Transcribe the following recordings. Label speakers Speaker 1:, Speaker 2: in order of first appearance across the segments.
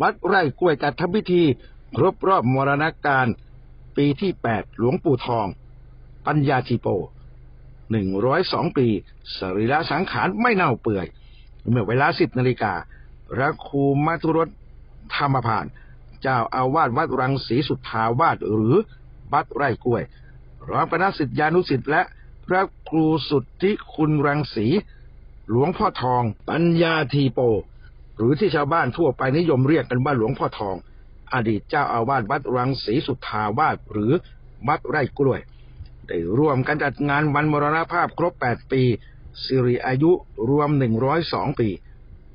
Speaker 1: วัดไร่กล้วยจัดทำพิธี ครบรอบมรณการ ปีที่แปดหลวงปู่ทอง ปัญญาทีโปหนึ่งร้อยสองปี สรีระสังขารไม่เน่าเปื่อย เมื่อเวลาสิบนาฬิกาพระครูมัทุรสธรรมพาน เจ้าอาวาสวัดรังสีสุทธาวาสหรือวัดไร่กล้วยร้อมคณะสิทธิานุสิทธิ์และพระครูสุทธิคุณรังสี หลวงพ่อทอง ปัญญาทีโป หรือที่ชาวบ้านทั่วไปนิยมเรียกกันว่าหลวงพ่อทอง อดีตเจ้าอาวาสวัดรังสีสุทธาวาสหรือวัดไร่กล้วย ได้ร่วมกันจัดงานวันมรณภาพครบ 8 ปีสิริอายุรวม 102 ปี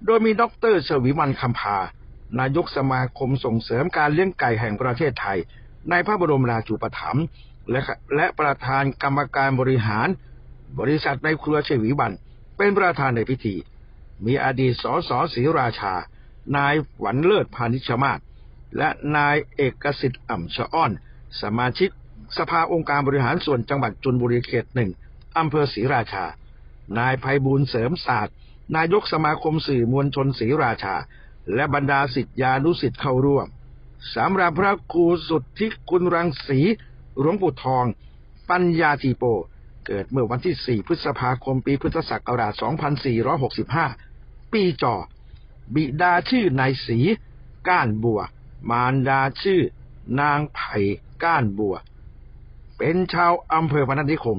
Speaker 1: โดยมีดรชวิมันคำพานายกสมาคมส่งเสริมการเลี้ยงไก่แห่งประเทศไทย ในพระบรมราชูปถัมภ์และและประธานกรรมการบริหาร บริษัทในครัวชวิวันเป็นประธานในพิธี มีอดีตสสศรีราชา นายหวันเลิศพานิชมาศและนายเอกสิทธิ์อ่ำชะอ้อน สมาชิกสภาองค์การบริหารส่วนจังหวัดจุนบุรีเขตหนึ่งอำเภอศรีราชา นายภัยบูลย์เสริมศาสตร์ นายกสมาคมสื่อมวลชนศรีราชา และบรรดาสิทธิานุสิทธิ์เข้าร่วมสำหรับพระครูสุทธิคุณรังสีหลวงปู่ทอง ปัญญาทีโป เกิดเมื่อวันที่ 4 พฤษภาคมปีพุทธศักราช 2465 ปีจอ บิดาชื่อนายศรีก้านบัว มารดาชื่อ นางไผ่ก้านบัว เป็นชาวอำเภอพนัสนิคม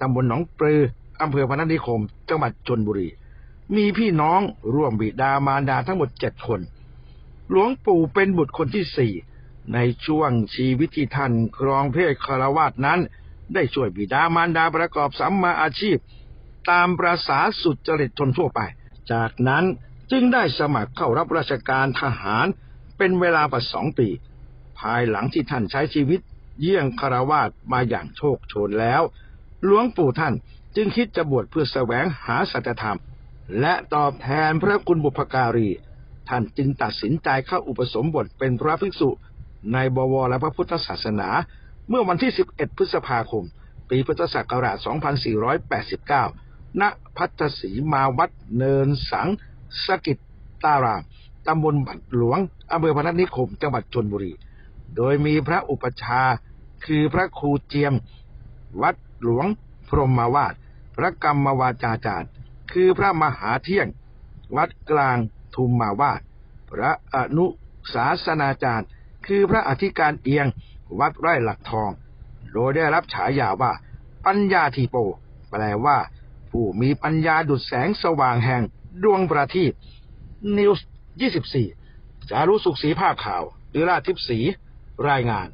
Speaker 1: ตำบลหนองปลืออำเภอพนัสนิคม จังหวัดชนบุรี มีพี่น้องร่วมบิดามารดาทั้งหมดเจ็ดคน หลวงปู่เป็นบุตรคนที่สี่ในช่วงชีวิตที่ท่านครองเพศคารวาสนั้น ได้ช่วยบิดามารดาประกอบสัมมาอาชีพ ตามประษาสุจริตชนทั่วไป จากนั้นจึงได้สมัครเข้ารับราชการทหารเป็นเวลากว่าสองปี ภายหลังที่ท่านใช้ชีวิตเยี่ยงคารวาสมาอย่างโชคโชนแล้ว หลวงปู่ท่านจึงคิดจะบวชเพื่อแสวงหาสัจธรรม และตอบแทนพระคุณบุพการี ท่านจึงตัดสินใจเข้าอุปสมบทเป็นพระภิกษุ ในบวรและพระพุทธศาสนา เมื่อวันที่ 11 พฤษภาคม ปีพุทธศักราช 2489 ณพัทสีมาวัดเนินสังสกิตตารามตำบลบัดหลวงอำเภอพนัสนิคม จังหวัดชนบุรี โดยมีพระอุปชาคือพระครูเจียม วัดหลวงพรหมาวาสพระกรรมวาจาจารย์ คือพระมหาเที่ยง วัดกลางทุมมาวาสพระอนุศาสนาจารย์ คือพระอธิการเอียง วัดไร่หลักทอง โดยได้รับฉายาว่า ปัญญาทีโป แปลว่า ผู้มีปัญญาดุจแสงสว่างแห่งดวงประทีปนิวส์24 จารุสุขศรีภาพข่าวดิราทิพศีรายงาน